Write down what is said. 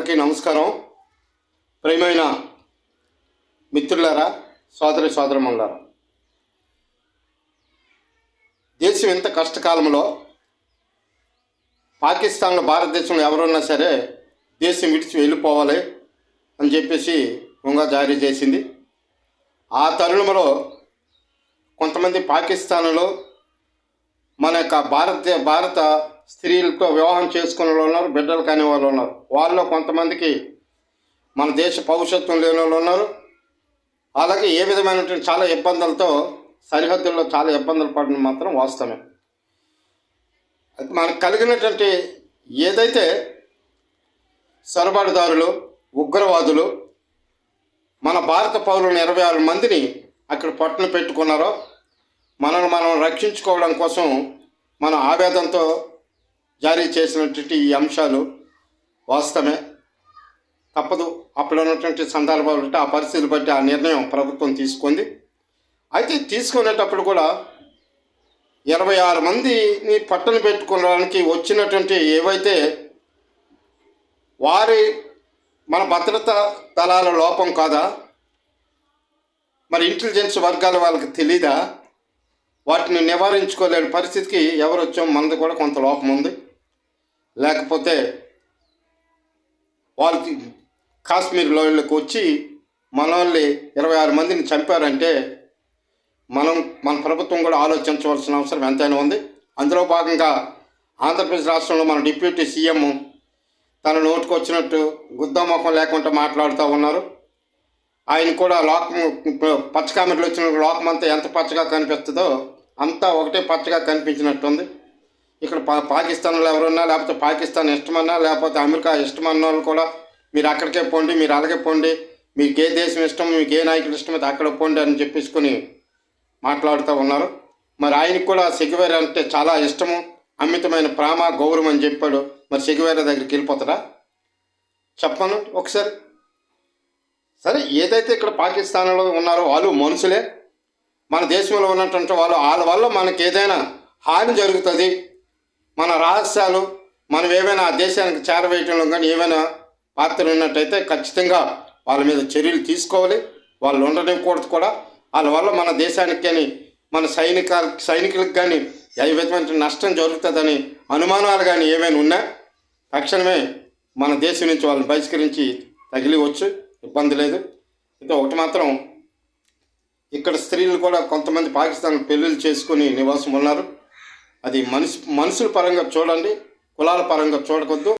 అందరికీ నమస్కారం. ప్రియమైన మిత్రులారా సోదరి సోదరమల్లారా. దేశం ఇంత కష్టకాలంలో పాకిస్తాన్లో భారతదేశంలో ఎవరున్నా సరే దేశం విడిచి వెళ్ళిపోవాలి అని చెప్పేసి ఉంగా జారీ చేసింది. ఆ తరుణంలో కొంతమంది పాకిస్తాన్లో మన యొక్క భారత భారత స్త్రీలతో వివాహం చేసుకునే వాళ్ళు ఉన్నారు బిడ్డలు కాని వాళ్ళు ఉన్నారు. వాళ్ళలో కొంతమందికి మన దేశ పౌరుషత్వం లేని వాళ్ళు ఉన్నారు. అలాగే ఏ విధమైనటువంటి చాలా ఇబ్బందులతో సరిహద్దుల్లో చాలా ఇబ్బందులు పడిన మాత్రం వాస్తవమే. మనకు కలిగినటువంటి ఏదైతే సొరబాటుదారులు ఉగ్రవాదులు మన భారత పౌరులను ఇరవై ఆరు మందిని అక్కడ పట్టున పెట్టుకున్నారో మనల్ని మనం రక్షించుకోవడం కోసం మన ఆవేదంతో జారీ చేసినటువంటి ఈ అంశాలు వాస్తవమే. తప్పదు. అప్పుడు ఉన్నటువంటి సందర్భాలు ఆ పరిస్థితులు బట్టి ఆ నిర్ణయం ప్రభుత్వం తీసుకుంది. అయితే తీసుకునేటప్పుడు కూడా ఇరవై ఆరు మందిని పట్టణ పెట్టుకోవడానికి వచ్చినటువంటి ఏవైతే వారి మన భద్రతా దళాల లోపం కాదా మరి ఇంటెలిజెన్స్ వర్గాల వాళ్ళకి తెలీదా వాటిని నివారించుకోలేని పరిస్థితికి ఎవరు వచ్చాం మనది కూడా కొంత లోపం ఉంది. లేకపోతే వాళ్ళకి కాశ్మీర్ లోయలకు వచ్చి మనల్ని ఇరవై ఆరు మందిని చంపారంటే మనం మన ప్రభుత్వం కూడా ఆలోచించవలసిన అవసరం ఎంతైనా ఉంది. అందులో భాగంగా ఆంధ్రప్రదేశ్ రాష్ట్రంలో మన డిప్యూటీ సీఎం తన నోటుకు వచ్చినట్టు గుద్దమొఖం లేకుండా మాట్లాడుతూ ఉన్నారు. ఆయన కూడా లోక పచ్చ కామెడీలు వచ్చిన లోకం అంతా ఎంత పచ్చగా కనిపిస్తుందో అంతా ఒకటే పచ్చగా కనిపించినట్టుంది. ఇక్కడ పా పాకిస్తాన్లో ఎవరున్నా లేకపోతే పాకిస్తాన్ ఇష్టమన్నా లేకపోతే అమెరికా ఇష్టమన్న వాళ్ళు కూడా మీరు అక్కడికే పోండి మీరు అలాగే పోండి మీకు ఏ దేశం ఇష్టం మీకు ఏ నాయకులు ఇష్టమైతే అక్కడ పోండి అని చెప్పేసుకొని మాట్లాడుతూ ఉన్నారు. మరి ఆయనకు కూడా సెగ్వేర్ అంటే చాలా ఇష్టము అమితమైన ప్రేమ గౌరవం అని చెప్పాడు. మరి సెగ్వేర దగ్గరికి వెళ్ళిపోతారా చెప్పను ఒకసారి. సరే ఏదైతే ఇక్కడ పాకిస్తాన్లో ఉన్నారో వాళ్ళు మనుషులే. మన దేశంలో ఉన్నటువంటి వాళ్ళు వాళ్ళ వల్ల మనకి ఏదైనా హాని జరుగుతుంది. మన రహస్యాలు మనం ఏమైనా ఆ దేశానికి చేరవేయటంలో కానీ ఏమైనా పాత్ర ఉన్నట్టయితే ఖచ్చితంగా వాళ్ళ మీద చర్యలు తీసుకోవాలి. వాళ్ళు ఉండనివ్వకూడదు కూడా. వాళ్ళ వల్ల మన దేశానికి కానీ మన సైనిక సైనికులకు కానీ ఏ విధమైన నష్టం జరుగుతుందని అనుమానాలు కానీ ఏమైనా ఉన్నా తక్షణమే మన దేశం నుంచి వాళ్ళని బహిష్కరించి తగిలివచ్చు. ఇబ్బంది లేదు. అయితే ఒకటి మాత్రం ఇక్కడ స్త్రీలు కూడా కొంతమంది పాకిస్తాన్ పెళ్ళిళ్ళు చేసుకుని నివాసం ఉన్నారు. అది మనసు మనుషుల పరంగా చూడండి కులాల పరంగా చూడకూడదు.